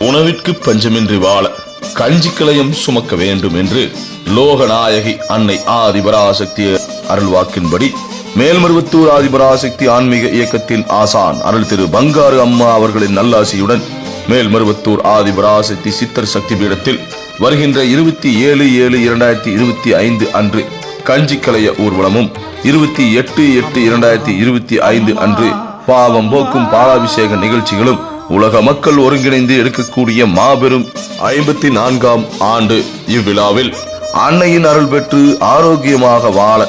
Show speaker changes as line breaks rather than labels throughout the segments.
உணவிற்கு பஞ்சமின்றி வாழ கஞ்சிக்கலையும் சுமக்க வேண்டும் என்று லோகநாயகி அன்னை ஆதிபராசக்தி அருள்வாக்கின்படி மேல்மருவத்தூர் ஆதிபராசக்தி ஆன்மீக இயக்கத்தின் ஆசான் அருள் திரு பங்காரு அம்மா அவர்களின் நல்லாசியுடன் மேல்மருவத்தூர் ஆதிபராசக்தி சித்தர் சக்தி பீடத்தில் வருகின்ற இருபத்தி ஏழு ஏழு இரண்டாயிரத்தி இருபத்தி ஐந்து அன்று கஞ்சிக்கலைய ஊர்வலமும் இருபத்தி எட்டு எட்டு இரண்டாயிரத்தி இருபத்தி ஐந்து அன்று பாவம் போக்கும் பாலாபிஷேக நிகழ்ச்சிகளும் உலக மக்கள் ஒருங்கிணைந்து எடுக்கக்கூடிய மாபெரும் ஐம்பத்தி நான்காம் ஆண்டு இவ்விழாவில் அன்னையின் அருள் பெற்று ஆரோக்கியமாக வாழ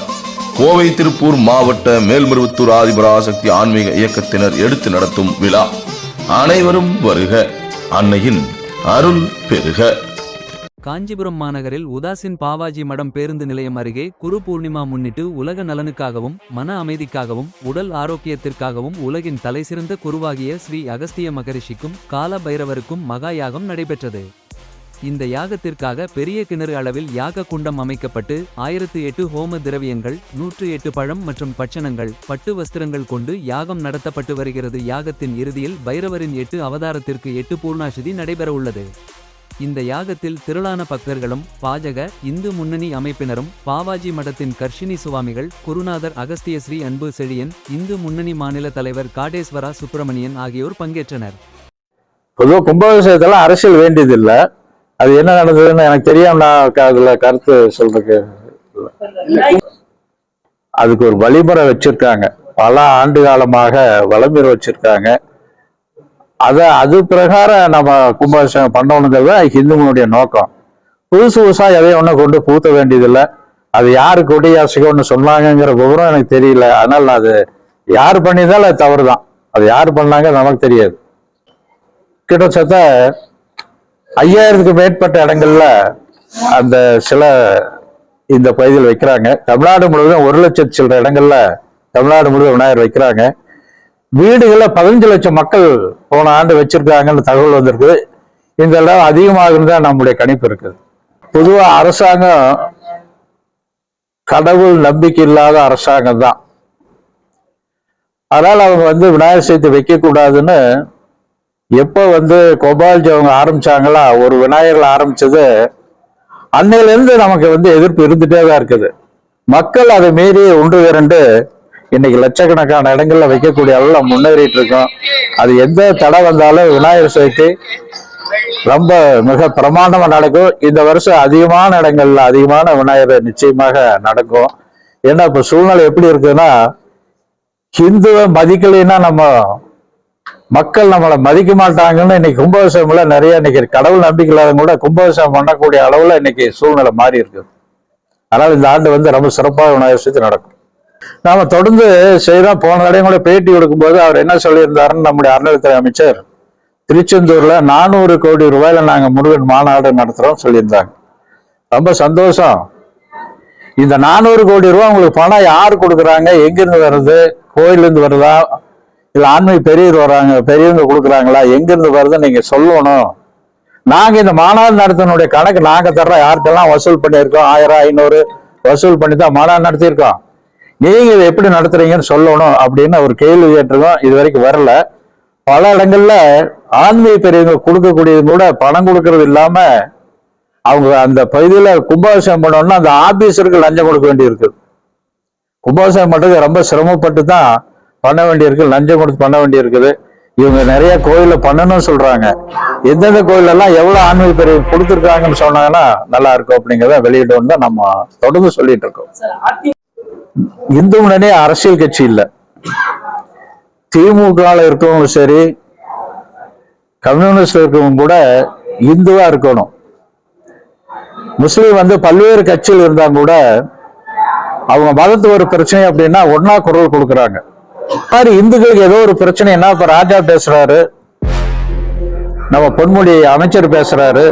கோவை திருப்பூர் மாவட்ட மேல்மருவத்தூர் ஆதிபராசக்தி ஆன்மீக இயக்கத்தினர் எடுத்து நடத்தும் விழா அனைவரும் வருக அன்னையின் அருள் பெருக
காஞ்சிபுரம் மாநகரில் உதாசின் பாவாஜி மடம் பேருந்து நிலையம் அருகே குரு பூர்ணிமா முன்னிட்டு உலக நலனுக்காகவும் மன அமைதிக்காகவும் உடல் ஆரோக்கியத்திற்காகவும் உலகின் தலைசிறந்த குருவாகிய ஸ்ரீ அகஸ்திய மகரிஷிக்கும் கால பைரவருக்கும் மகா யாகம் நடைபெற்றது. இந்த யாகத்திற்காக பெரிய கிணறு அளவில் யாக குண்டம் அமைக்கப்பட்டு ஆயிரத்து எட்டு ஹோம திரவியங்கள் நூற்று எட்டு பழம் மற்றும் பட்சணங்கள் பட்டு வஸ்திரங்கள் கொண்டு யாகம் நடத்தப்பட்டு வருகிறது. யாகத்தின் இறுதியில் பைரவரின் எட்டு அவதாரத்திற்கு எட்டு பூர்ணாசிதி நடைபெறவுள்ளது. இந்த யாகத்தில் திரளான பக்தர்களும் பாஜக இந்து முன்னணி அமைப்பினரும் பாவாஜி மடத்தின் கர்ஷினி சுவாமிகள் குருநாதர் அகஸ்திய ஸ்ரீ அன்பு செழியன் இந்து முன்னணி மாநில தலைவர் காடேஸ்வரா சுப்பிரமணியன் ஆகியோர் பங்கேற்றனர்.
பொதுவாக கும்பாபிஷேகத்துல அரசியல் வேண்டியதில்லை. அது என்ன நடந்ததுன்னு எனக்கு தெரியாம நான் அதுல கருத்து சொல்றதுக்கு அதுக்கு ஒரு வழிமுறை வச்சிருக்காங்க. பல ஆண்டு காலமாக வளமுறை வச்சிருக்காங்க. அத அது பிரகாரம் நம்ம கும்பாபிஷேகம் பண்ணணுங்கிறது ஹிந்துவனுடைய நோக்கம். புதுசு புதுசா எதையும் ஒண்ணு கொண்டு பூத்த வேண்டியதில்லை. அது யாரு கொடியாசிக்கம்னு சொன்னாங்கங்கிற விவரம் எனக்கு தெரியல. அதனால நான் அது யார் பண்ணியிருந்தாலும் அது தவறு தான் அது யார் பண்ணாங்க நமக்கு தெரியாது. கிட்டத்தட்ட ஐயாயிரத்துக்கு மேற்பட்ட இடங்கள்ல அந்த சில இந்த பகுதியில் வைக்கிறாங்க. தமிழ்நாடு முழுவதும் ஒரு லட்சம் சில இடங்கள்ல தமிழ்நாடு முழுவதும் விநாயகர் வைக்கிறாங்க. வீடுகளில் பதினஞ்சு லட்சம் மக்கள் போன ஆண்டு வச்சிருக்காங்கன்னு தகவல் வந்திருக்குது. இந்த அளவு அதிகமாகும் தான் நம்முடைய கணிப்பு இருக்குது. பொதுவா அரசாங்கம் கடவுள் நம்பிக்கை இல்லாத அரசாங்கம் தான். அதனால அவங்க வந்து விநாயகர் சதுர்த்தி வைக்கக்கூடாதுன்னு எப்போ வந்து கோபால்ஜி அவங்க ஆரம்பிச்சாங்களா ஒரு விநாயகர் ஆரம்பிச்சது அன்னையிலேருந்து நமக்கு வந்து எதிர்ப்பு இருந்துட்டே தான் இருக்குது. மக்கள் அதை மீறி ஒன்று இரண்டு இன்னைக்கு லட்சக்கணக்கான இடங்கள்ல வைக்கக்கூடிய அளவுல முன்னேறிட்டு இருக்கோம் அது எந்த தடை வந்தாலும் விநாயகர் சதுர்த்தி ரொம்ப மிக பிரமாண்டமா நடக்கும். இந்த வருஷம் அதிகமான இடங்கள்ல அதிகமான விநாயகர் நிச்சயமாக நடக்கும். ஏன்னா இப்ப சூழ்நிலை எப்படி இருக்குன்னா ஹிந்துவை மதிக்கலைன்னா நம்ம மக்கள் நம்மளை மதிக்க மாட்டாங்கன்னு இன்னைக்கு கும்பாபிஷேகம்ல நிறைய இன்னைக்கு கடவுள் நம்பிக்கை இல்லாதவங்க கூட கும்பாபிஷேகம் பண்ணக்கூடிய அளவுல இன்னைக்கு சூழ்நிலை மாறி இருக்குது அதனால இந்த ஆண்டு வந்து ரொம்ப சிறப்பாக விநாயகர் சதுர்த்தி நடக்கும். நாம தொடர்ந்து செய்யறோம் போன தடையும் கூட பேட்டி கொடுக்கும்போது அவர் என்ன சொல்லியிருந்தாருன்னு நம்முடைய அறநிலைத்துறை அமைச்சர் திருச்செந்தூர்ல நானூறு கோடி ரூபாயில நாங்க முருகன் மாநாடு நடத்துறோம் சொல்லியிருந்தாங்க. ரொம்ப சந்தோஷம். இந்த நானூறு கோடி ரூபாய் உங்களுக்கு பணம் யார் கொடுக்குறாங்க? எங்கிருந்து வருது? கோயில்ல இருந்து வருதா? இல்ல ஆன்மீக பெரியவர் வராங்க பெரியவங்க கொடுக்குறாங்களா? எங்கிருந்து வருதுன்னு நீங்க சொல்லணும். நாங்க இந்த மாநாடு நடத்தினுடைய கணக்கு நாங்க தர்றோம். யார்கிட்டலாம் வசூல் பண்ணியிருக்கோம்? ஆயிரம் ஐநூறு வசூல் பண்ணி தான் மாநாடு நடத்தியிருக்கோம். நீங்க இதை எப்படி நடத்துறீங்கன்னு சொல்லணும் அப்படின்னு ஒரு கேள்வி கேட்டிருக்கோம் இது வரைக்கும் வரல. பல இடங்கள்ல ஆன்மீக பெரியவங்க கொடுக்கக்கூடியது கூட பணம் கொடுக்கறது இல்லாம அவங்க அந்த பகுதியில கும்பாபிஷேகம் பண்ணோம்னா அந்த ஆபீசருக்கு லஞ்சம் கொடுக்க வேண்டியிருக்கு. கும்பாபிஷேகம் பண்றது ரொம்ப சிரமப்பட்டு தான் பண்ண வேண்டியிருக்கு லஞ்சம் கொடுத்து பண்ண வேண்டியிருக்குது. இவங்க நிறைய கோயில பண்ணணும்னு சொல்றாங்க. எந்தெந்த கோயில் எல்லாம் எவ்வளவு ஆன்மீக பெரிய கொடுத்துருக்காங்கன்னு சொன்னாங்கன்னா நல்லா இருக்கும் அப்படிங்கிறத வெளியிடணும் தான் நம்ம தொடர்ந்து சொல்லிட்டு இருக்கோம். இந்து முன்னணி அரசியல் கட்சி இல்ல. திமுக இருக்கவங்களும் சரி கம்யூனிஸ்ட் இருக்கவங்க கூட இந்துவா இருக்கணும். முஸ்லீம் வந்து பல்வேறு கட்சியில் இருந்தா கூட அவங்க மதத்து ஒரு பிரச்சனை அப்படின்னா ஒன்னா குரல் கொடுக்குறாங்க. பாரு இந்துக்களுக்கு ஏதோ ஒரு பிரச்சனை என்ன இப்ப ராஜா பேசுறாரு. நம்ம பொன்முடி அமைச்சர் பேசுறாரு.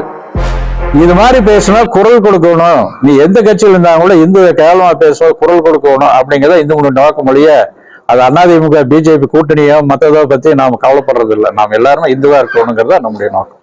இது மாதிரி பேசினா குரல் கொடுக்கணும். நீ எந்த கட்சியில் இருந்தாங்க கூட இந்து கேவலமா பேசுவ குரல் கொடுக்கணும் அப்படிங்கிறத இந்து முன்னணி நோக்க மொழிய அது அதிமுக பிஜேபி கூட்டணியோ மற்றதோ பத்தி நாம கவலைப்படுறது இல்லை. நாம் எல்லாருமே இந்துவா இருக்கணுங்கிறத நம்முடைய நோக்கம்.